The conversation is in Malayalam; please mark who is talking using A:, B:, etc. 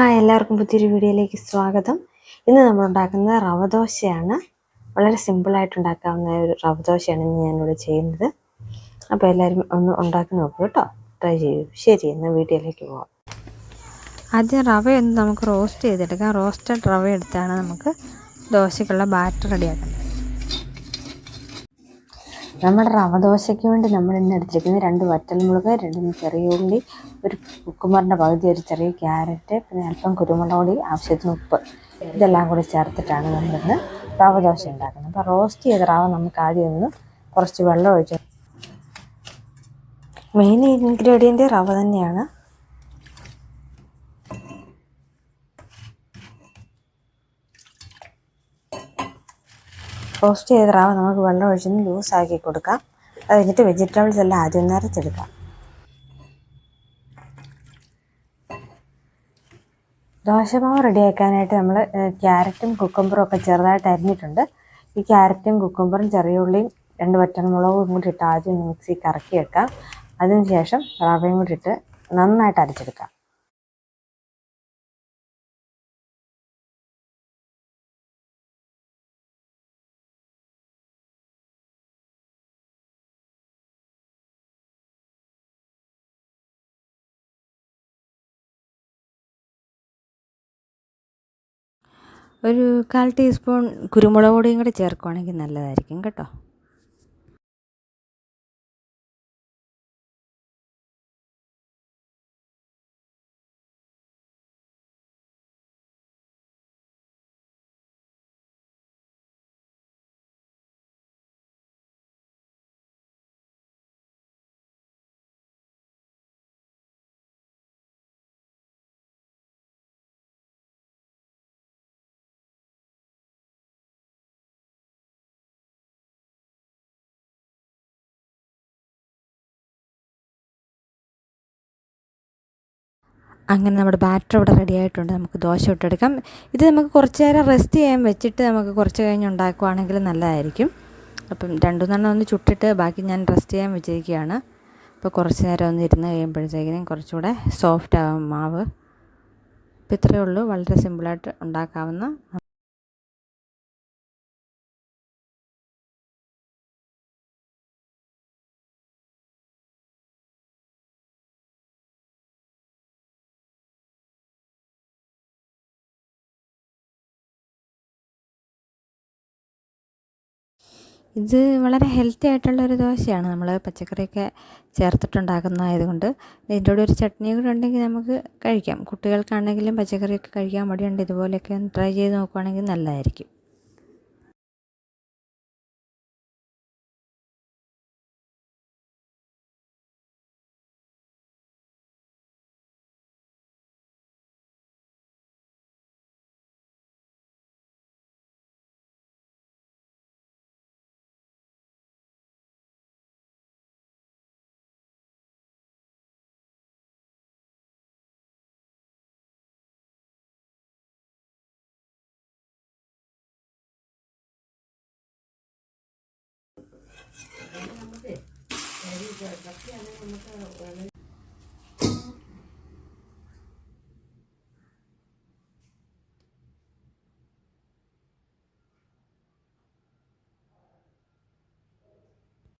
A: എല്ലാവർക്കും പുതിയൊരു വീഡിയോയിലേക്ക് സ്വാഗതം. ഇന്ന് നമ്മൾ ഉണ്ടാക്കുന്നത് റവ ദോശയാണ് വളരെ സിമ്പിളായിട്ട് ഉണ്ടാക്കാവുന്ന ഒരു റവ ദോശയാണ് ഇന്ന് ഞാനിവിടെ ചെയ്യുന്നത്. അപ്പോൾ എല്ലാവരും ഒന്ന് ഉണ്ടാക്കി നോക്കൂ കേട്ടോ. ട്രൈ ചെയ്യൂ. ശരി എന്നാൽ വീഡിയോയിലേക്ക് പോകാം
B: ആദ്യം റവയൊന്ന് നമുക്ക് റോസ്റ്റ് ചെയ്തെടുക്കാം. റോസ്റ്റഡ് റവ എടുത്താണ് നമുക്ക് ദോശയ്ക്കുള്ള ബാറ്റർ റെഡിയാക്കുന്നത്.
A: നമ്മുടെ റവ ദോശയ്ക്ക് വേണ്ടി നമ്മൾ ഇന്ന് എടുത്തിരിക്കുന്നത് രണ്ട് വറ്റൽമുളക് രണ്ട് ചെറിയ ഉള്ളി ഒരു കുക്കുമറിന്റെ പകുതി ഒരു ചെറിയ ക്യാരറ്റ് പിന്നെ അല്പം കുരുമുളക് പൊടി ആവശ്യത്തിന് ഉപ്പ്. ഇതെല്ലാം കൂടി ചേർത്തിട്ടാണ് നമ്മളിന്ന് റവ ദോശ ഉണ്ടാക്കുന്നത്. അപ്പോൾ റോസ്റ്റ് ചെയ്ത റവ നമുക്ക് ആദ്യം ഒന്ന് കുറച്ച് വെള്ളം ഒഴിച്ച് മെയിൻ ഇൻഗ്രീഡിയന്റ് റവ തന്നെയാണ്. റോസ്റ്റ് ചെയ്ത റവ നമുക്ക് വെള്ളം ഒഴിച്ചൊന്ന് ലൂസാക്കി കൊടുക്കാം. അത് കഴിഞ്ഞിട്ട് വെജിറ്റബിൾസ് എല്ലാം ആദ്യം നിറച്ചെടുക്കാം ദോശമാവ് റെഡിയാക്കാനായിട്ട് നമ്മൾ ക്യാരറ്റും കുക്കുംബറും ഒക്കെ ചെറുതായിട്ട് അരിഞ്ഞിട്ടുണ്ട്. ഈ ക്യാരറ്റും കുക്കുംബറും ചെറിയ ഉള്ളിയും രണ്ട് വറ്റൽമുളകും കൂടി ഇട്ട് ആദ്യം മിക്സി കറക്കി വെക്കാം അതിനുശേഷം റവയും കൂടി ഇട്ട് നന്നായിട്ട് അരച്ചെടുക്കാം.
B: ഒരു കാൽ ടീസ്പൂൺ കുരുമുളക് പൊടിയും കൂടി ചേർക്കുവാണെങ്കിൽ നല്ലതായിരിക്കും കേട്ടോ. അങ്ങനെ നമ്മുടെ ബാറ്റർ ഇവിടെ റെഡി ആയിട്ടുണ്ട്. നമുക്ക് ദോശ ഇട്ടെടുക്കാം. ഇത് നമുക്ക് കുറച്ച് നേരം റെസ്റ്റ് ചെയ്യാൻ വെച്ചിട്ട് നമുക്ക് കുറച്ച് കഴിഞ്ഞ് ഉണ്ടാക്കുവാണെങ്കിൽ നല്ലതായിരിക്കും. അപ്പം രണ്ടു ഒന്ന് ചുട്ടിട്ട് ബാക്കി ഞാൻ റെസ്റ്റ് ചെയ്യാൻ വെച്ചിരിക്കുകയാണ്. അപ്പോൾ കുറച്ച് നേരം ഒന്ന് ഇരുന്ന് കഴിയുമ്പോഴത്തേക്കിനും കുറച്ചുകൂടെ സോഫ്റ്റ് ആവും മാവ്. അപ്പോൾ ഇത്രയേ ഉള്ളൂ. വളരെ സിമ്പിളായിട്ട് ഉണ്ടാക്കാവുന്ന ഇത് വളരെ ഹെൽത്തി ആയിട്ടുള്ള ഒരു ദോശയാണ്. നമ്മൾ പച്ചക്കറിയൊക്കെ ചേർത്തിട്ടുണ്ടാക്കുന്നതായതുകൊണ്ട് ഇതിന്റെ കൂടെ ഒരു ചട്നി കൂടെ ഉണ്ടെങ്കിൽ നമുക്ക് കഴിക്കാം. കുട്ടികൾക്കാണെങ്കിലും പച്ചക്കറിയൊക്കെ കഴിക്കാൻ മടിയുണ്ട്. ഇതുപോലെയൊക്കെ ഒന്ന് ട്രൈ ചെയ്ത് നോക്കുവാണെങ്കിൽ നല്ലതായിരിക്കും. നമുക്ക് അരി ചപ്പാത്തിയാണെങ്കിൽ നമുക്ക്